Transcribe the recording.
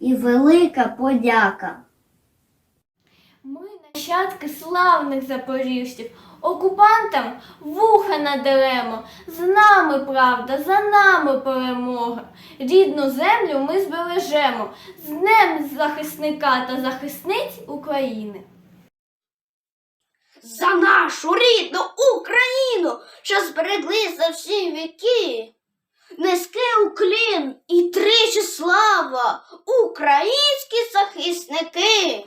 і велика подяка. Ми нащадки славних запоріжців, окупантам вуха надаремо. За нами правда, за нами перемога. Рідну землю ми збережемо з днем захисника та захисниць України. За нашу рідну Україну, що зберегли за всі віки. Низький уклін і тричі слава, українські захисники.